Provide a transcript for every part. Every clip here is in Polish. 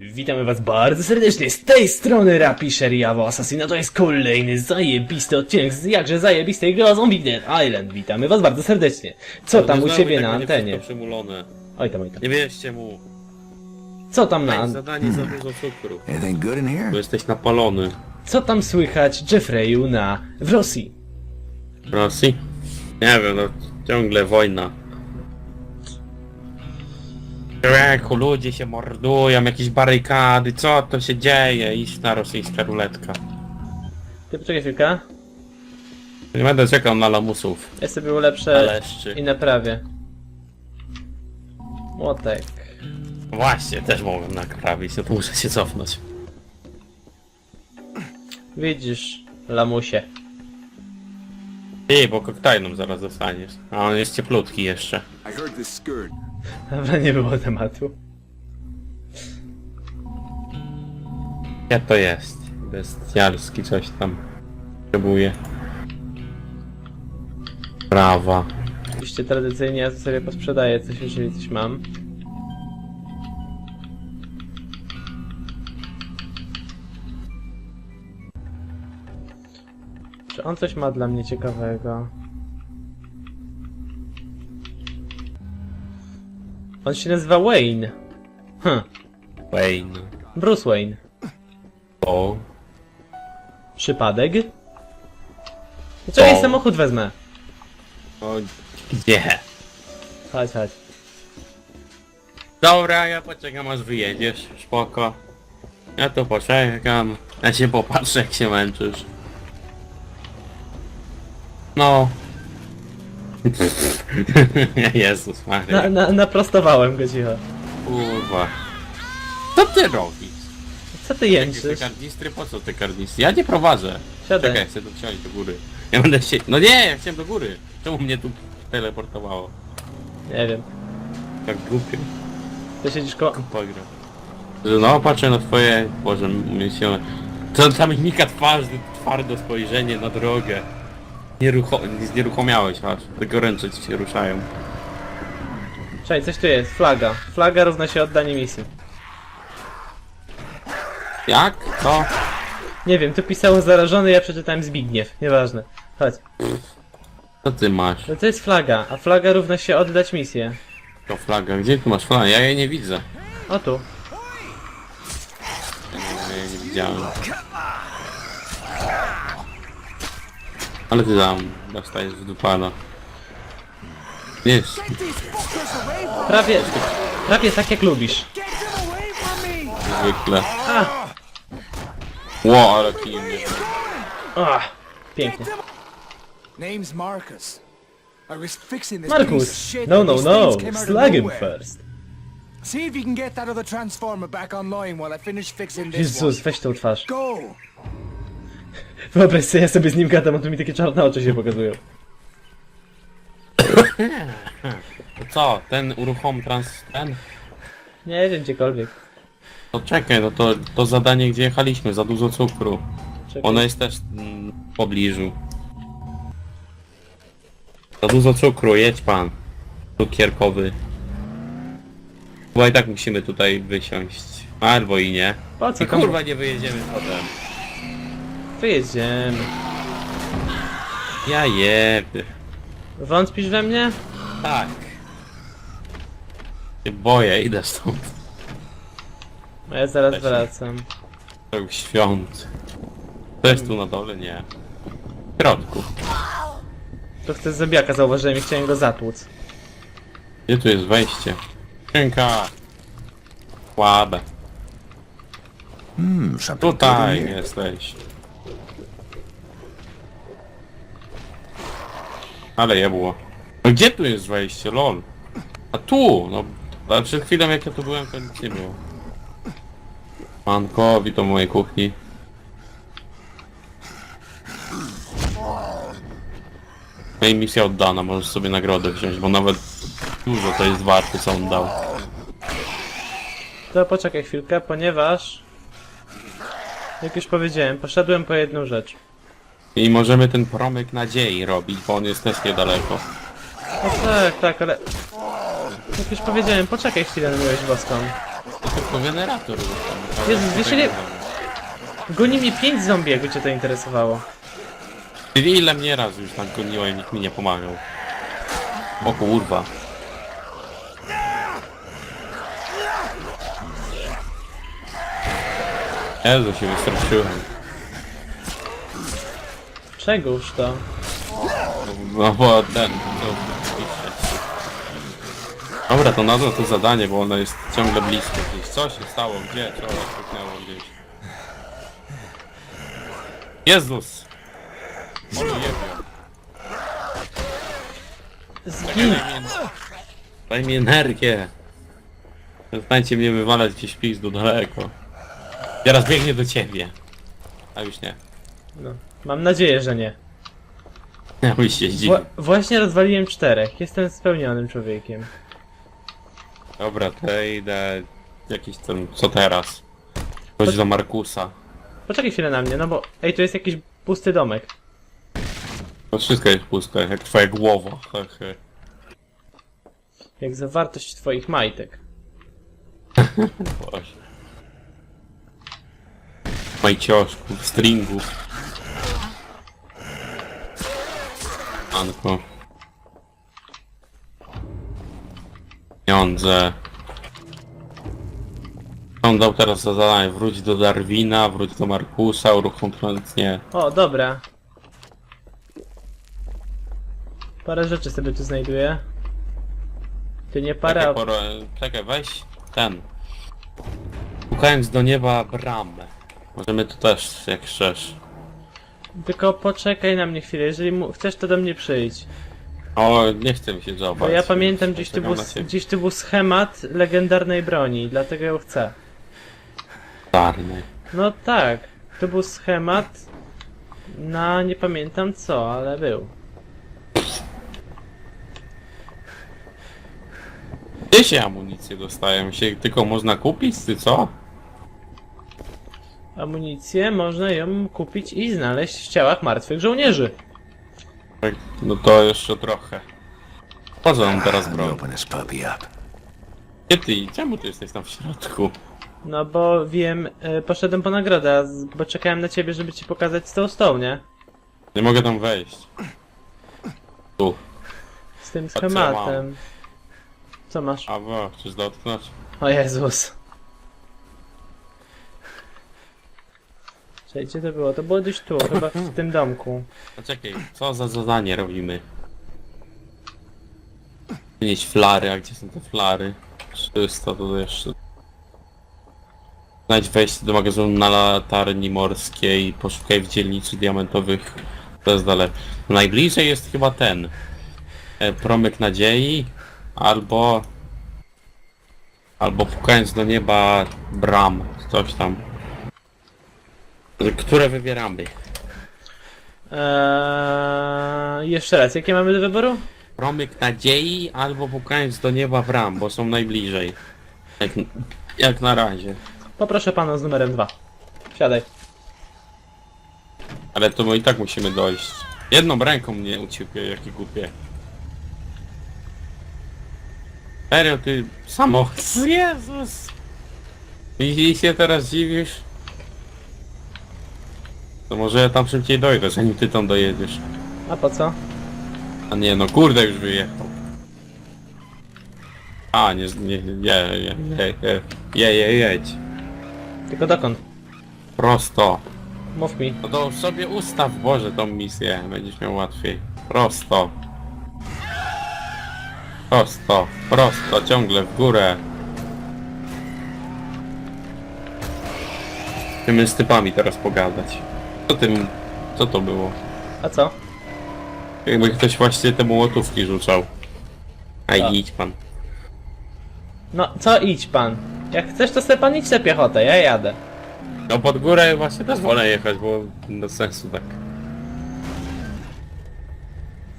Witamy was bardzo serdecznie, z tej strony Rapisher i Awo Assassina, to jest kolejny zajebisty odcinek z jakże zajebistej gry o Zombie Dead Island. Witamy was bardzo serdecznie. Co tam u ciebie tak na antenie? wszystko przymulone. Oj tam, oj tam. Nie wierzcie mu. Co tam na Daj an... zadanie za dużo cukru. Anything good in here? Bo jesteś napalony. Co tam słychać Jeffreyu na... w Rosji? W Rosji? Nie wiem, no ciągle wojna. Człowieku, ludzie się mordują, jakieś barykady, co to się dzieje? Iść na rosyjska ruletka. Ty poczekaj chwilkę. Nie będę czekał na lamusów. Ja sobie ulepszę Aleszczy. i naprawię. Młotek. Właśnie, też mogłem naprawić, no to muszę się cofnąć. Widzisz, lamusie. Ej, bo koktajlem zaraz dostaniesz. A on jest cieplutki jeszcze. I heard this skirt. Dobra, nie było tematu. Ja to jest. Bestialski coś tam. Próbuję. Prawa. Oczywiście tradycyjnie ja sobie posprzedaję coś, jeżeli coś mam. Czy on coś ma dla mnie ciekawego? On się nazywa Wayne. Hm, Wayne. Bruce Wayne. O. Przypadek? Czekaj, O. samochód wezmę. o. Gdzie? Chodź, chodź. Dobra, ja poczekam aż wyjedziesz. Spoko. Ja tu poczekam. Ja się popatrzę jak się męczysz. No. Jezus Na, Maria. na, naprostowałem go cicho. Kurwa. Co ty robisz? Co ty Jakie te jęczysz? karnistry? Po co te karnistry? Ja nie prowadzę. Siadaj. Czekaj, chcę tu wsiąść do góry. Ja będę się... No nie, ja chciałem do góry. Czemu mnie tu teleportowało? Nie wiem. Tak głupio. Ty siedzisz ko... Pogra. No, patrzę na twoje... Boże, myślę... To tam mika twarz, twarde spojrzenie na drogę. Nierucho... Znieruchomiałeś aż. Tylko ręce ci się ruszają. Czekaj, coś tu jest. Flaga. Flaga równa się oddanie misji. Jak? Co? Nie wiem, tu pisało zarażony, ja przeczytałem Zbigniew. Nieważne. Chodź. Co ty masz? No to jest flaga, a flaga równa się oddać misję. To flaga. Gdzie tu masz flagę? Ja jej nie widzę. O tu. Ja jej nie widziałem. Ale ty tam dostajesz w dupana. Jest. Prawie... Prawie tak jak lubisz. Zwykle. A! Ło, ale kijem mnie. Pięknie. Name's Marcus. I was fixing this piece of Markus! shit No, when no, these no! things came out of Slag him nowhere. first. See if you can get that other transformer back online while I finish fixing this one. Jezus, weź tą twarz. Go! Wyobraź sobie, ja sobie z nim gadam, a tu mi takie czarne oczy się pokazują. To co, ten uruchom trans... ten? Nie wiem, gdziekolwiek. To czekaj, no to, to zadanie gdzie jechaliśmy, za dużo cukru. Czekaj. Ono jest też mm, w pobliżu. Za dużo cukru, jedź pan. Cukierkowy. Chyba i tak musimy tutaj wysiąść. Albo i nie. Po co I komu? kurwa nie wyjedziemy potem. Wyjedziemy. Ja jeby. Wątpisz we mnie? Tak. Się boję, idę stąd. A ja zaraz Weź się. wracam. Tak świąt. To jest tu na dole? Nie. W środku. Tu chcę zębiaka, zauważyłem i chciałem go zatłuc. Gdzie tu jest wejście? Skrzynka. Słabe. Hmm, Tutaj jesteś. Ale je było. No gdzie tu jest wejście, lol? A tu, no. A przed chwilą jak ja tu byłem, to nic nie było. Manko, witam mojej kuchni. No i misja oddana, możesz sobie nagrodę wziąć, bo nawet dużo to jest warte, co on dał. To poczekaj chwilkę, ponieważ... Jak już powiedziałem, poszedłem po jedną rzecz. I możemy ten promyk nadziei robić, bo on jest też niedaleko. No tak, tak, ale... Jak już powiedziałem, poczekaj chwilę. To generator już tam. Jezus, Tutaj wiesz ile- nie mamy. Goni mnie pięć zombie, jakby cię to interesowało. Czyli ile mnie razy już tam goniłem, nikt mi nie pomagał. O kurwa. Jezu, się wystraszyłem. Czegóż to? No bo ten, no, Dobra, to nadal to zadanie, bo ono jest ciągle blisko gdzieś. Co się stało? Gdzie? Co puknęło gdzieś? Jezus! Może jebie. Zgin! Daj mi, energię. Przestańcie mnie wywalać gdzieś pizdu daleko. Teraz biegnie do ciebie. A już nie. No, mam nadzieję, że nie. Ja już się zdziwił. Wła właśnie rozwaliłem czterech. Jestem spełnionym człowiekiem. Dobra, to idę... Jakiś ten... Co teraz? Chodź do Markusa. Poczekaj chwilę na mnie, no bo... Ej, tu jest jakiś pusty domek. To wszystko jest puste, jak twoja głowa. He, he. Jak za wartość twoich majtek. Właśnie. Majcioszków, stringów. Anko. Pieniądze. On dał teraz za zadanie, wróć do Darwina, wróć do Markusa, uruchom nie. O, dobra. Parę rzeczy sobie tu znajduję. Ty nie parę, Czekaj, a... pora, czekaj, weź ten. Szukając do nieba bramę. Możemy tu też, jak chcesz. Tylko poczekaj na mnie chwilę, jeżeli mu... chcesz to do mnie przyjdź. O, nie chcę mi się. Bo ja pamiętam gdzieś tu, był, gdzieś tu był schemat legendarnej broni, dlatego ją chcę. Czarny. No tak, to był schemat na nie pamiętam co, ale był. Gdzie się amunicję dostają? Się tylko można kupić, czy co? Amunicję można ją kupić i znaleźć w ciałach martwych żołnierzy. Tak, No to jeszcze trochę. Po co on teraz broń? Open this puppy up. Czemu ty jesteś tam w środku? No bo wiem, e, poszedłem po nagrodę, z- bo czekałem na ciebie, żeby ci pokazać z tą stoł, nie? Nie mogę tam wejść. Tu. Z tym co ja schematem. Co masz? A bo, chcesz dotknąć? O Jezus. Czekaj, gdzie to było? To było gdzieś tu, chyba w tym domku. A czekaj, co za zadanie robimy? Przynieść flary, a gdzie są te flary? 300 to jeszcze... Znajdź wejście do magazynu na latarni morskiej, poszukaj w dzielnicy diamentowych. To jest dalej. Najbliżej jest chyba ten. E, promyk nadziei, albo... Albo pukając do nieba bram, coś tam. Które wybieramy? Eee, jeszcze raz, jakie mamy do wyboru? Promyk nadziei albo pukając do nieba w ram, bo są najbliżej. Jak, jak na razie. Poproszę pana z numerem 2. Siadaj. Ale to my i tak musimy dojść. Jedną ręką mnie uciekł, jaki głupie. Serio, ty samo. Jezus! I, I się teraz dziwisz? To może ja tam szybciej dojdę, zanim ty tam dojedziesz. A po co? A nie, no kurde już wyjechał. A, nie, nie, nie, nie, nie, nie, je, je, jedź. Tylko dokąd? Prosto. Mów mi. No to sobie ustaw Boże tą misję, będziesz miał łatwiej. Prosto. Prosto, prosto, ciągle w górę. Chcemy z typami teraz pogadać. Co tym, co to było? A co? Jakby ktoś właśnie te mołotówki rzucał. A. idź pan. No, co idź pan? Jak chcesz, to sobie pan idź piechotę, ja jadę. No pod górę właśnie też wolę jechać, bo bez sensu tak.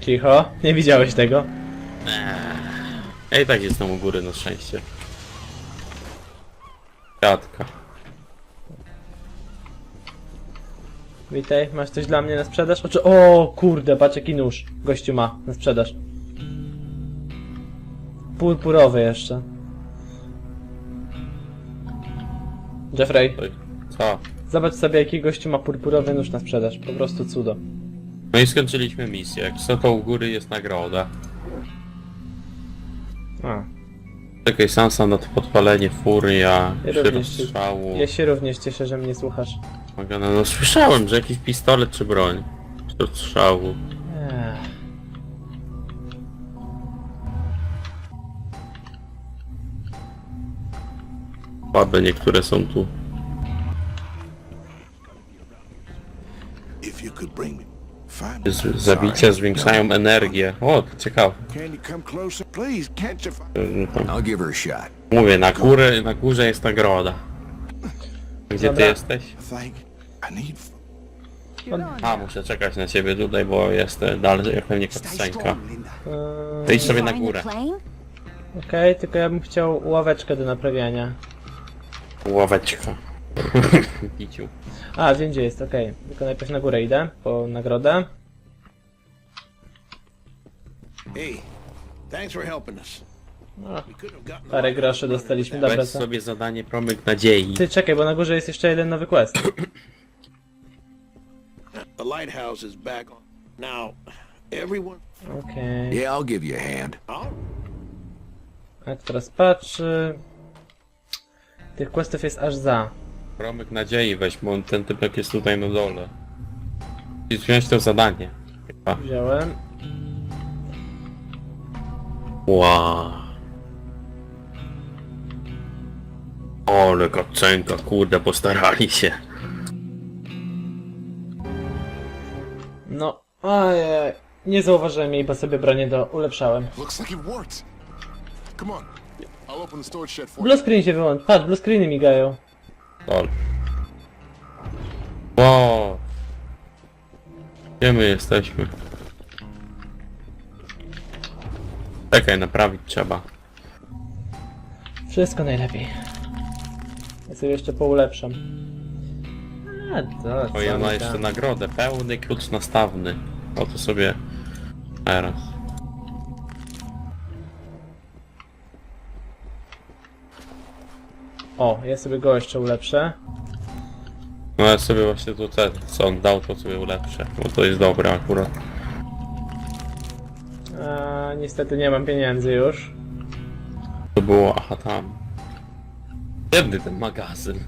Cicho, nie widziałeś tego. Ja i tak jestem u góry na szczęście. Kratka. Witaj, masz coś dla mnie na sprzedaż? Oczy... O kurde, patrz jaki nóż gościu ma na sprzedaż. Purpurowy jeszcze. Jeffrey, Co? zobacz sobie jaki gościu ma purpurowy nóż na sprzedaż. Po prostu cudo. No i skończyliśmy misję. Jak co to u góry jest nagroda. A, Czekaj, sansa na to podpalenie furia, Ja również się- rozstrzału. ja się również cieszę, że mnie słuchasz. Magana, No słyszałem, że jakiś pistolet czy broń. Przy rozstrzału. Ech. Niektóre są tu. If you could bring me find Z- Zabicia zwiększają energię. O, to ciekawe. Can you come closer, please? Can't you? Find... Że tam- I'll give her a shot. Mówię, na górę, na górze jest nagroda. Gdzie ty Dobra. jesteś? I need. A, muszę czekać na ciebie tutaj, bo jest e, dalej pewnie. Eee, To idź sobie na górę. Okej, tylko ja bym chciał ławeczkę do naprawiania. Ławeczka. Piciu. A, wiem gdzie jest, okej. Tylko najpierw na górę idę, po nagrodę. Hey, thanks for helping us. No, We couldn't have gotten. parę groszy dostaliśmy, dobra Weź sobie zadanie promyk nadziei. Ty czekaj, bo na górze jest jeszcze jeden nowy quest. The lighthouse is back on. Now, everyone. Okej. Yeah, I'll give you a hand. Oh, Jak teraz patrzy... Tych questów jest aż za. Promyk nadziei weź, bo on- ten typek jest tutaj na dole. I wziąć to zadanie. Chyba. Wziąłem. Wow. Ale kacenka, kurde, postarali się. No, ojej. Nie zauważyłem jej, bo sobie bronię do... ulepszałem. Looks like it worked. Come on. I'll open the storage shed for you. Blue screen się wyłączył. Patrz, blue screeny migają. Lol. Wow. Gdzie my jesteśmy? Czekaj, naprawić trzeba. Wszystko najlepiej. Ja sobie jeszcze poulepszam. A to, O, ma tam. jeszcze nagrodę. Pełny klucz nastawny. O, to sobie... Teraz. O, ja sobie go jeszcze ulepszę. No ja sobie właśnie to ten, co on dał, to sobie ulepszę. Bo to jest dobre akurat. A, niestety nie mam pieniędzy już. To było, aha tam. Biedny ten magazyn.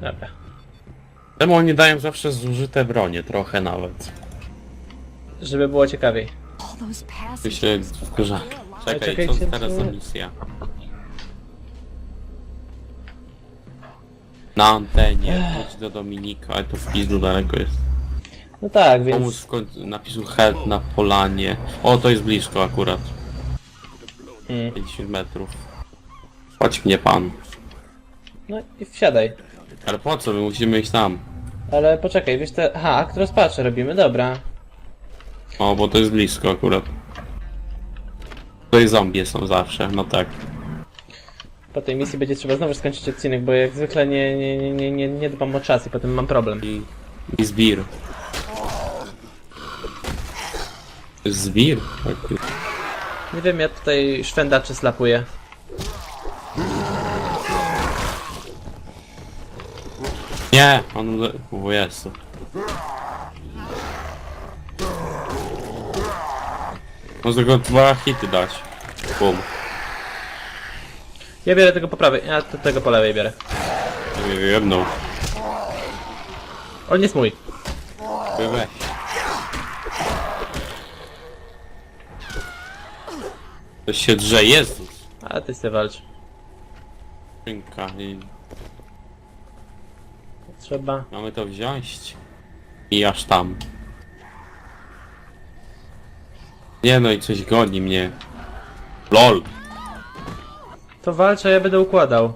Dobra. Czemu oni dają zawsze zużyte bronie, trochę nawet. Żeby było ciekawiej. Ty się wkurza. Czekaj, co czekajcie, teraz za misja? Na antenie, chodź do Dominika, ale to w pizdu daleko jest. No tak, Pomóż więc... w końcu napisu head na polanie. O, to jest blisko akurat. Mm. 50 metrów. Chodź mnie pan. No i wsiadaj. Ale po co? My musimy iść tam. Ale poczekaj, wiesz te... Aha, akt rozpaczy robimy, dobra. O, bo to jest blisko akurat. Tutaj zombie są zawsze, no tak. Po tej misji będzie trzeba znowu skończyć odcinek, bo jak zwykle nie, nie, nie, nie, nie, nie dbam o czas i potem mam problem. I, i zbir. Zbir? Tak. Nie wiem, ja tutaj szwendaczy slapuję. Nie, on... le- O Jezu. Można tylko dwa hity dać. Bum. Ja biorę tego po prawej, ja te- tego po lewej biorę. Jedną. On jest mój. Weź. To się drze, Jezus. A ty sobie walcz. Skrzynka i Trzeba... mamy to wziąć. I aż tam. Nie no i coś goni mnie. LOL. To walcz, a ja będę układał.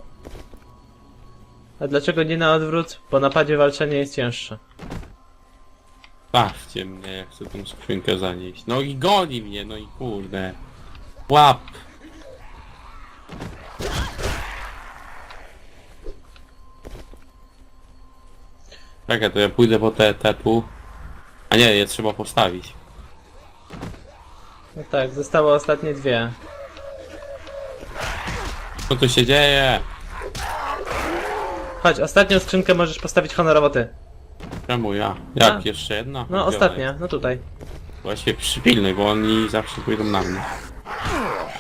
A dlaczego nie na odwrót? Bo na padzie walczenie jest cięższe. Stawcie mnie, chcę tą skrzynkę zanieść. No i goni mnie, no i kurde. Łap. Czekaj, to ja pójdę po te, te tu. A nie, je trzeba postawić. No tak, zostały ostatnie dwie. Co tu się dzieje? Chodź, ostatnią skrzynkę możesz postawić honorowo ty. Czemu ja? Jak A. jeszcze jedna? No, ostatnia, no tutaj. jest? Właśnie przypilnuj, bo oni zawsze pójdą na mnie.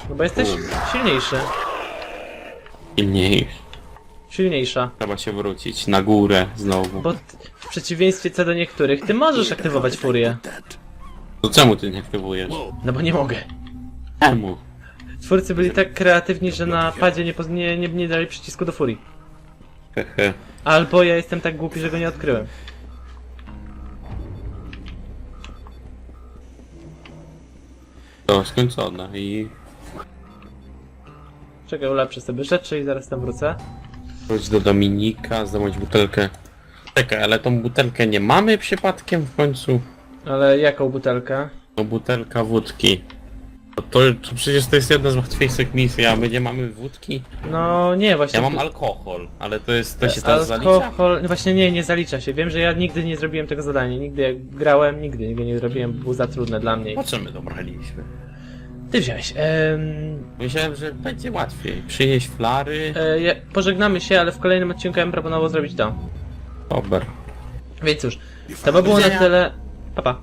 No bo jesteś silniejszy. Silniej. Silniejsza. Trzeba się wrócić na górę znowu. Bo ty, w przeciwieństwie co do niektórych, ty możesz aktywować furię. To czemu ty nie aktywujesz? No bo nie mogę. Czemu? Twórcy byli tak kreatywni, że na padzie nie, poz- nie, nie, nie dali przycisku do furii. Hehe. Albo ja jestem tak głupi, że go nie odkryłem. To skończone i Czekaj, ulepszę sobie rzeczy i zaraz tam wrócę. Wróć do Dominika, zdobyć butelkę. Czekaj, ale tą butelkę nie mamy przypadkiem w końcu? Ale jaką butelkę? No butelka wódki. No to, to przecież to jest jedna z łatwiejszych misji, a my nie mamy wódki? No nie, właśnie. Ja mam alkohol, ale to jest, to się teraz zalicza? Alkohol, no właśnie nie, nie zalicza się. Wiem, że ja nigdy nie zrobiłem tego zadania. Nigdy jak grałem, nigdy go nie zrobiłem, bo było za trudne dla mnie. Po co my dobraliśmy? Ty wziąłeś. Em, Myślałem, że będzie łatwiej. Przynieść flary. e, ja, pożegnamy się, ale w kolejnym odcinku ja bym proponował zrobić to. Ober. Więc cóż, to by było na tyle. Pa, pa.